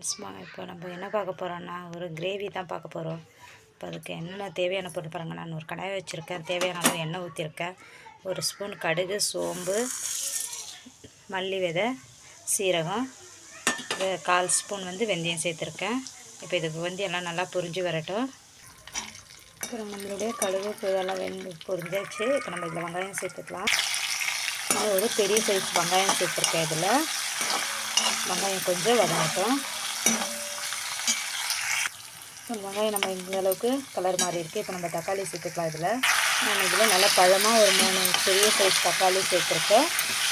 ஃப்ரெண்ட்ஸ்மா இப்போ நம்ம என்ன பார்க்க போகிறோன்னா ஒரு கிரேவி தான் பார்க்க போகிறோம் இப்போ அதுக்கு என்னென்ன தேவையான பொருள் பாருங்கள் நான் ஒரு கடாயை வச்சுருக்கேன். தேவையான அளவு எண்ணெய் ஊற்றிருக்கேன் ஒரு ஸ்பூன் கடுகு சோம்பு மல்லி விதை சீரகம் கால் ஸ்பூன் வந்து வெந்தயம் சேர்த்துருக்கேன். இப்போ இதுக்கு வந்து எல்லாம் நல்லா புரிஞ்சு வரட்டும். அப்புறம் நம்மளுடைய கடுகு இதெல்லாம் வெந்து புரிஞ்சாச்சு. இப்போ நம்ம இதில் வெங்காயம் சேர்த்துக்கலாம். நான் ஒரு பெரிய சைஸ் வெங்காயம் சேர்த்துருக்கேன் இதில். வெங்காயம் கொஞ்சம் வதங்கட்டும். வெங்காயம் நம்ம இந்த அளவுக்கு கலர் மாதிரி இருக்குது இப்போ நம்ம தக்காளி சேர்த்துக்கலாம் இதில். நான் இதில் நல்லா பழமாக ஒரு மூணு பெரிய சைஸ் தக்காளி சேர்த்துருக்கேன்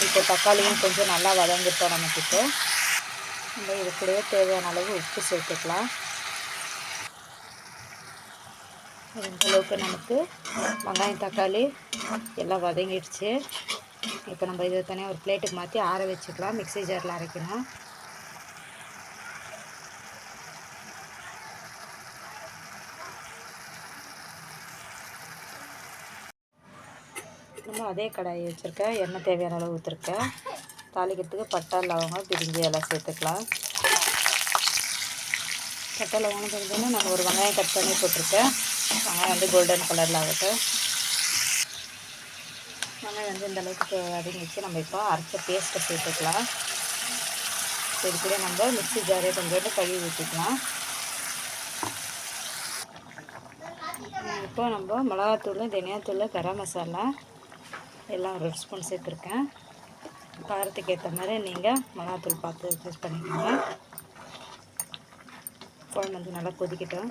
இப்போ தக்காளியும் கொஞ்சம் நல்லா வதங்கிட்டோம் நமக்கு இப்போ நம்ம இது கூடவே தேவையான அளவு உப்பு சேர்த்துக்கலாம். இந்த அளவுக்கு நமக்கு வெங்காயம் தக்காளி எல்லாம் வதங்கிடுச்சு. இப்போ நம்ம இதை தனியாக ஒரு பிளேட்டுக்கு மாற்றி ஆற வச்சுக்கலாம். மிக்ஸி ஜாரில் அரைக்கணும். நம்ம அதே கடாயை வச்சுருக்கேன். எண்ணெய் தேவையான அளவு ஊற்றிருக்கேன் தாளிக்கிறதுக்கு பட்டை லவங்கம் பிரிஞ்சு எல்லாம் சேர்த்துக்கலாம். பட்டை லவங்கம் பிரிஞ்சுன்னா நான் ஒரு வெங்காயம் கட் பண்ணி போட்டிருக்கேன். வெங்காயம் வந்து கோல்டன் கலரில் ஆகட்டும். வெங்காயம் வந்து இந்த அளவுக்கு வதங்கிச்சு நம்ம இப்போ அரைச்ச பேஸ்ட்டை சேர்த்துக்கலாம். சரி கூட நம்ம மிக்ஸி ஜாரே கொஞ்சோண்டு கழுவி ஊற்றிக்கலாம் இப்போ நம்ம மிளகாத்தூள் தனியாத்தூள் கரம் மசாலா எல்லாம் ஒரு ஸ்பூன் சேர்த்துருக்கேன் காரத்துக்கு ஏற்ற மாதிரி நீங்கள் மிளகாத்தூள் பார்த்து யூஸ் பண்ணிக்கோங்க. குழம்பு வந்து நல்லா கொதிக்கட்டும்.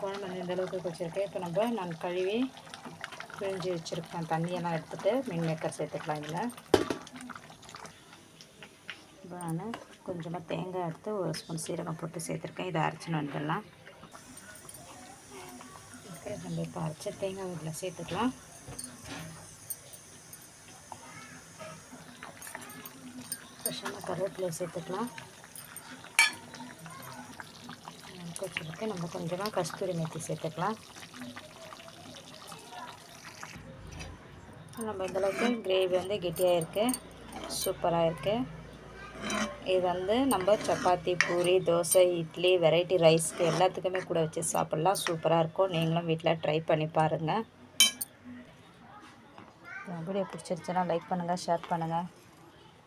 குழம்பு வந்து இந்தளவுக்கு அளவுக்கு இப்போ நம்ம நான் கழுவி பிழிஞ்சு வச்சுருக்கேன். தண்ணியெல்லாம் எடுத்துகிட்டு மீன் மேக்கர் சேர்த்துக்கலாம் இதில். இப்போ நான் கொஞ்சமாக தேங்காய் எடுத்து ஒரு ஸ்பூன் சீரகம் போட்டு சேர்த்துருக்கேன். இதை அரைச்சின்னு வந்துடலாம். நம்ம இப்போ அரைச்ச தேங்காய் இதில் சேர்த்துக்கலாம். ஃப்ரெஷ்ஷான கருவேப்பிலை சேர்த்துக்கலாம். வச்சுருக்கு நம்ம கொஞ்சமாக கஸ்தூரி மேத்தி சேர்த்துக்கலாம். நம்ம இந்தளவுக்கு கிரேவி வந்து கெட்டியாக இருக்குது சூப்பராக இருக்குது இது வந்து நம்ம சப்பாத்தி பூரி தோசை இட்லி வெரைட்டி ரைஸ்க்கு எல்லாத்துக்குமே கூட வச்சு சாப்பிட்லாம். சூப்பராக இருக்கும். நீங்களும் வீட்டில் ட்ரை பண்ணி பாருங்கள் வீடியோ பிடிச்சிருச்சுன்னா லைக் பண்ணுங்கள் ஷேர் பண்ணுங்கள்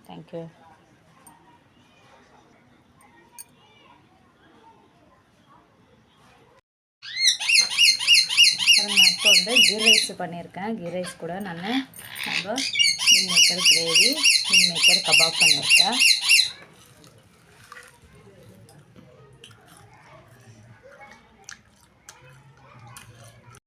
தேங்க்யூ நான் இப்போ வந்து கீ ரைஸ் பண்ணியிருக்கேன். கீ ரைஸ் கூட நான் நம்ம meal maker gravy meal maker kebab பண்ணியிருக்கேன்